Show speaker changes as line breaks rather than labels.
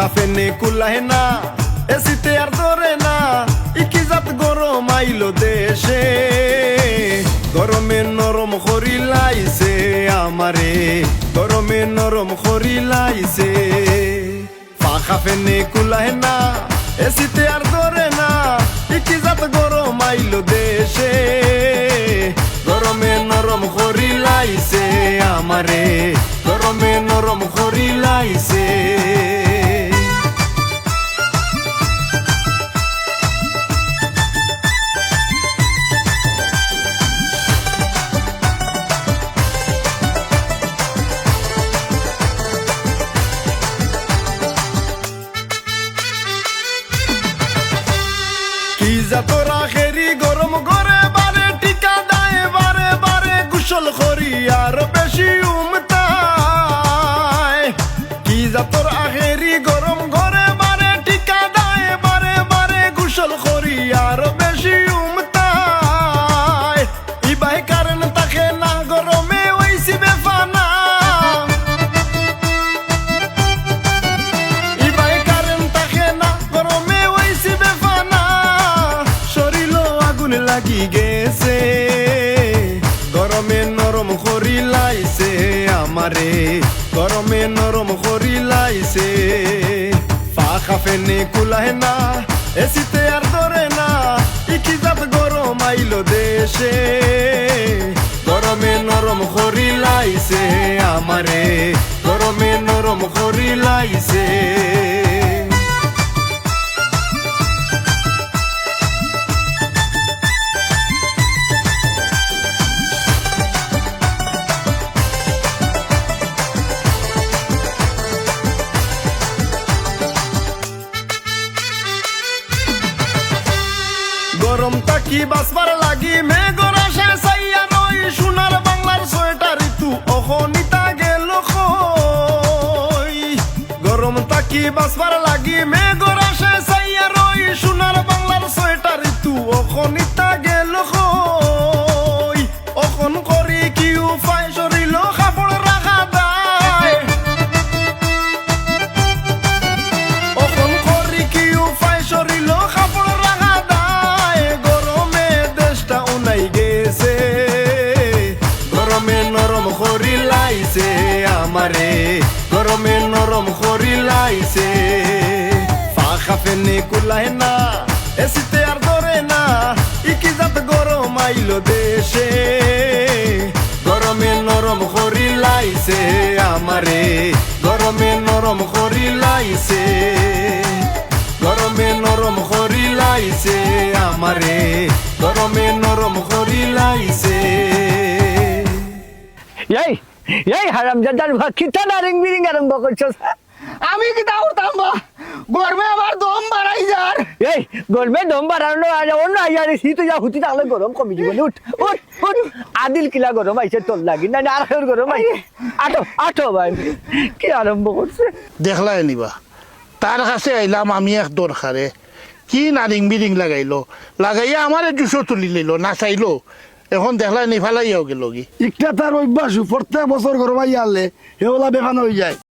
পাখা ফেনে কুলাহে না এসিতে আর ধরে না ইকিজাত গরম আইলো দেশে। গরমে নরম খরি লাইছে আমারে, গরমে নরম খরি লাইছে। পাখা ফেনে কুলাহে না এসিতে আর ধরে কি যাতরা খেরি গরম করে বারে টিকা দায় বারে বারে কুশল খরি আর আগুন লাগি গেছে। গরমে নরম করি লাইছে আমারে। গরমে নরম করি লাইছে। পাখা ফেনে কুলাহে না, এসিতে আর ধরে না। ইকি জাত গরম আইলো দেশে। গরমে নরম করি লাইছে আমারে। গরমে নরম করি লাইছে। তাকি বাসবার লাগি? আসে সাইয়া নই সোনার বাংলার সোয়েটার ঋতু অহনিতা গেল গরম তাকি বাসবার লাগি? মেঘর আসে সাইয়া রই সোনার বাংলার সোয়েটার ঋতু অহনিতা আমারে। গরমে নরম করি লাইছে। পাখা ফেনে কুলায় না, এসিতে আর ধরে না। ইকি জাত গরম আইলো দেশে। গরমে নরম করি লাইছে আমারে। গরমে নরম করি লাইছে। গরমে নরম করি লাইছে আমারে।
হারামজাদার ভাগ কিতা নারিং বিরিং আরম্ভ করছস?
আমি কি তা উঠতাম বা? গরমে আবার দম বাড়াই যার।
এই গরমে দম বাড়ানো আর অন্য আইয়ারে শীত যা হুতি তাহলে গরম কমি উঠ উঠ উঠ। আদিল কিলা গরম আইছে তোর লাগি না না আর গরম আইছে আটো আটো ভাই কি আরম্ভ করছে?
দেখলাই নিবা তার কাছে আইলাম আমি এক দরকারে। কি নারিং বিরিং লাগাইলো? লাগাইয়া আমার জুসো তুলি লইলো না চাইলো এখন দেখলাই নি হোক গেল
ইকটা তার অভ্যাস প্রত্যেক বছর ঘর আনলে হেওলা বেফানো হয়ে যায়।